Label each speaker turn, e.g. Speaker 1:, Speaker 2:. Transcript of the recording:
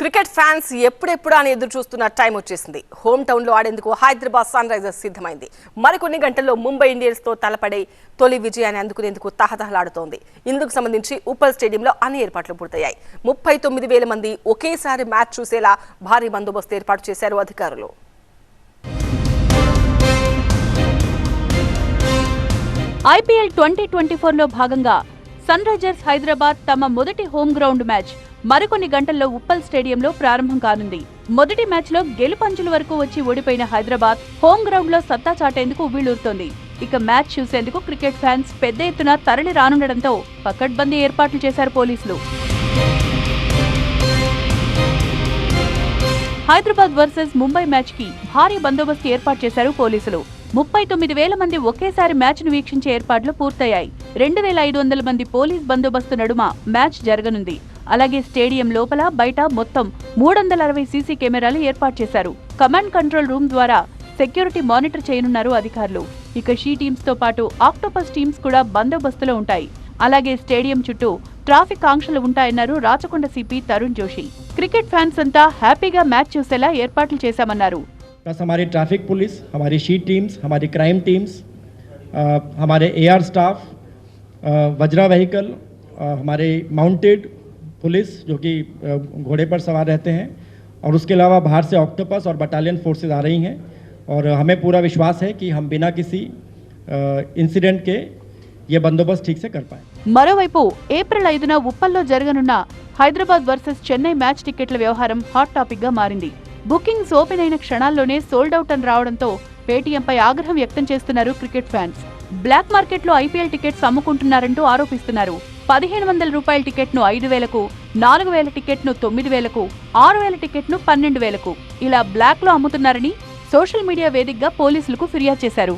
Speaker 1: Cricket fans ఎప్పుడెప్పుడు అని ఎదురు చూస్తున్న టైం వచ్చేసింది. హోమ్ టౌన్లో ఆడేందుకు హైదరాబాద్ సన్ రైజర్స్ సిద్ధమైంది. మరికొన్ని గంటల్లో ముంబై ఇండియన్స్తో తలపడే తొలి విజయాన్ని అందుకునేందుకు తహతహలాడుతోంది. ఇందుకు సంబంధించి ఉప్పల్ స్టేడియంలో అన్ని ఏర్పాట్లు పూర్తయ్యాయి. ముప్పై తొమ్మిది వేల మంది ఒకేసారి మ్యాచ్ చూసేలా భారీ బందోబస్తు ఏర్పాటు చేశారు అధికారులు.
Speaker 2: ఐపీఎల్ ట్వంటీ ట్వంటీ ఫోర్లో భాగంగా సన్ రైజర్స్ హైదరాబాద్ తమ మొదటి హోమ్ గ్రౌండ్ మ్యాచ్. మరికొన్ని గంటల్లో ఉప్పల్ స్టేడియంలో ప్రారంభం కానుంది. మొదటి మ్యాచ్లో గెలుపంచుల వరకు వచ్చి ఓడిపోయిన హైదరాబాద్ హోమ్ గ్రౌండ్లో సత్తా చాటేందుకు వీలూరుతోంది. ఇక మ్యాచ్ చూసేందుకు క్రికెట్ ఫ్యాన్స్ పెద్ద ఎత్తున తరలి రానుండడంతో పకడ్బందీ ఏర్పాట్లు చేశారు పోలీసులు. హైదరాబాద్ వర్సెస్ ముంబై మ్యాచ్కి భారీ బందోబస్తు ఏర్పాటు చేశారు పోలీసులు. ముప్పై తొమ్మిది వేల మంది ఒకేసారి మ్యాచ్ను వీక్షించే ఏర్పాట్లు పూర్తయ్యాయి. రెండు వేల ఐదు వందల మంది పోలీస్ బందోబస్తు నడుమ మ్యాచ్ జరగనుంది అలాగే స్టేడియం లోపల బయట మొత్తం మూడు వందల అరవై సీసీ కెమెరాలు ఏర్పాటు చేశారు కమాండ్ కంట్రోల్ రూమ్ ద్వారా సెక్యూరిటీ మానిటర్ చేయనున్నారు అధికారులు ఇక షీ టీమ్స్ తో పాటు ఆక్టోపస్ టీమ్స్ కూడా బందోబస్తులో ఉంటాయి అలాగే స్టేడియం చుట్టూ ట్రాఫిక్ ఆంక్షలు ఉంటాయన్నారు Rachakonda CP Tarun Joshi cricket fans అంతా హ్యాపీగా మ్యాచ్ చూసేలా ఏర్పాట్లు చేశామన్నారు
Speaker 3: प्लस हमारी ट्रैफिक पुलिस हमारी शीट टीम्स हमारी क्राइम टीम्स अ, हमारे एआर स्टाफ अ, वज्रा व्हीकल अ, हमारे माउंटेड पुलिस जो कि अ, घोड़े पर सवार रहते हैं और उसके अलावा बाहर से ऑक्टोपस और बटालियन फोर्सेज आ रही हैं और हमें पूरा विश्वास है कि हम बिना किसी इंसिडेंट के ये बंदोबस्त ठीक से कर पाएँ
Speaker 2: మరోవైపు ఏప్రిల్ ఐదున ఉప్పల్లో జరగనున్న హైదరాబాద్ వర్సెస్ చెన్నై మ్యాచ్ టికెట్ల వ్యవహారం హాట్ టాపిక్ గా మారింది బుకింగ్స్ ఓపెన్ అయిన క్షణాల్లోనే సోల్డ్ అవుట్ అని రావడంతో పేటీఎంపై ఆగ్రహం వ్యక్తం చేస్తున్నారు క్రికెట్ ఫ్యాన్స్ బ్లాక్ మార్కెట్లో ఐపీఎల్ టికెట్స్ అమ్ముకుంటున్నారంటూ ఆరోపిస్తున్నారు. పదిహేను వందల రూపాయల టికెట్ను ఐదు వేలకు నాలుగు వేల టికెట్ను తొమ్మిది వేలకు ఆరు వేల టికెట్ను పన్నెండు వేలకు ఇలా బ్లాక్లో అమ్ముతున్నారని సోషల్ మీడియా వేదికగా పోలీసులకు ఫిర్యాదు చేశారు.